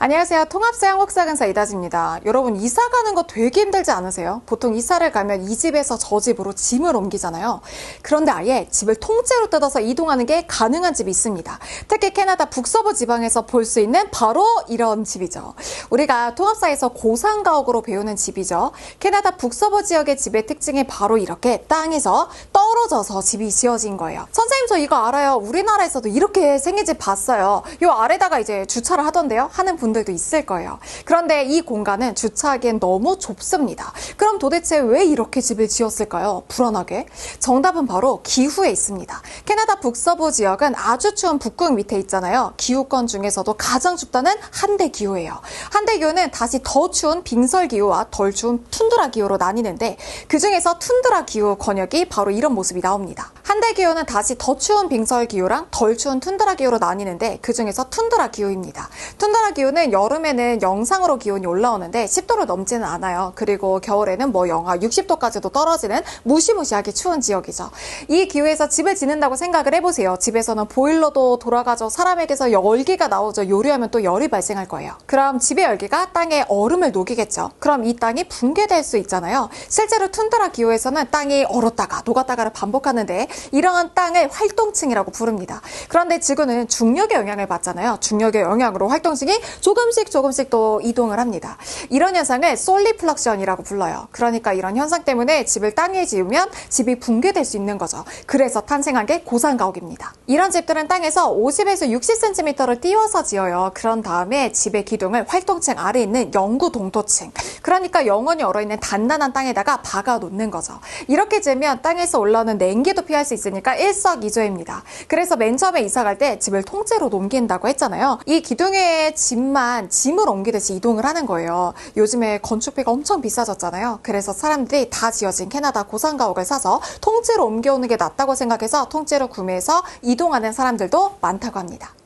안녕하세요. 통합사양 혹사근사 이다지입니다. 여러분 이사 가는 거 되게 힘들지 않으세요? 보통 이사를 가면 이 집에서 저 집으로 짐을 옮기잖아요. 그런데 아예 집을 통째로 뜯어서 이동하는 게 가능한 집이 있습니다. 특히 캐나다 북서부 지방에서 볼 수 있는 바로 이런 집이죠. 우리가 통합사에서 고산가옥으로 배우는 집이죠. 캐나다 북서부 지역의 집의 특징이 바로 이렇게 땅에서 떨어져서 집이 지어진 거예요. 선생님 저 이거 알아요. 우리나라에서도 이렇게 생긴 집 봤어요. 요 아래다가 이제 주차를 하던데요. 하는 분 들도 있을 거예요. 그런데 이 공간은 주차하기엔 너무 좁습니다. 그럼 도대체 왜 이렇게 집을 지었을까요? 불안하게. 정답은 바로 기후에 있습니다. 캐나다 북서부 지역은 아주 추운 북극 밑에 있잖아요. 기후권 중에서도 가장 춥다는 한대 기후예요. 한대 기후는 다시 더 추운 빙설 기후와 덜 추운 툰드라 기후로 나뉘는데 그 중에서 툰드라 기후 권역이 바로 이런 모습이 나옵니다. 한대 기후는 다시 더 추운 빙설 기후랑 덜 추운 툰드라 기후로 나뉘는데 그 중에서 툰드라 기후입니다. 툰드라 기후는 여름에는 영상으로 기온이 올라오는데 10도를 넘지는 않아요. 그리고 겨울에는 뭐 영하 60도까지도 떨어지는 무시무시하게 추운 지역이죠. 이 기후에서 집을 짓는다고 생각을 해보세요. 집에서는 보일러도 돌아가죠. 사람에게서 열기가 나오죠. 요리하면 또 열이 발생할 거예요. 그럼 집의 열기가 땅에 얼음을 녹이겠죠. 그럼 이 땅이 붕괴될 수 있잖아요. 실제로 툰드라 기후에서는 땅이 얼었다가 녹았다가를 반복하는데 이러한 땅을 활동층이라고 부릅니다. 그런데 지구는 중력의 영향을 받잖아요. 중력의 영향으로 활동층이 조금씩 조금씩 또 이동을 합니다. 이런 현상을 솔리플럭션이라고 불러요. 그러니까 이런 현상 때문에 집을 땅에 지으면 집이 붕괴될 수 있는 거죠. 그래서 탄생한 게 고산가옥입니다. 이런 집들은 땅에서 50에서 60cm를 띄워서 지어요. 그런 다음에 집의 기둥을 활동층 아래에 있는 영구 동토층, 그러니까 영원히 얼어있는 단단한 땅에다가 박아 놓는 거죠. 이렇게 지으면 땅에서 올라오는 냉기도 피할 수 있으니까 일석이조입니다. 그래서 맨 처음에 이사 갈 때 집을 통째로 옮긴다고 했잖아요. 이 기둥의 집만 짐을 옮기듯이 이동을 하는 거예요. 요즘에 건축비가 엄청 비싸졌잖아요. 그래서 사람들이 다 지어진 캐나다 고산가옥을 사서 통째로 옮겨오는 게 낫다고 생각해서 통째로 구매해서 이동하는 사람들도 많다고 합니다.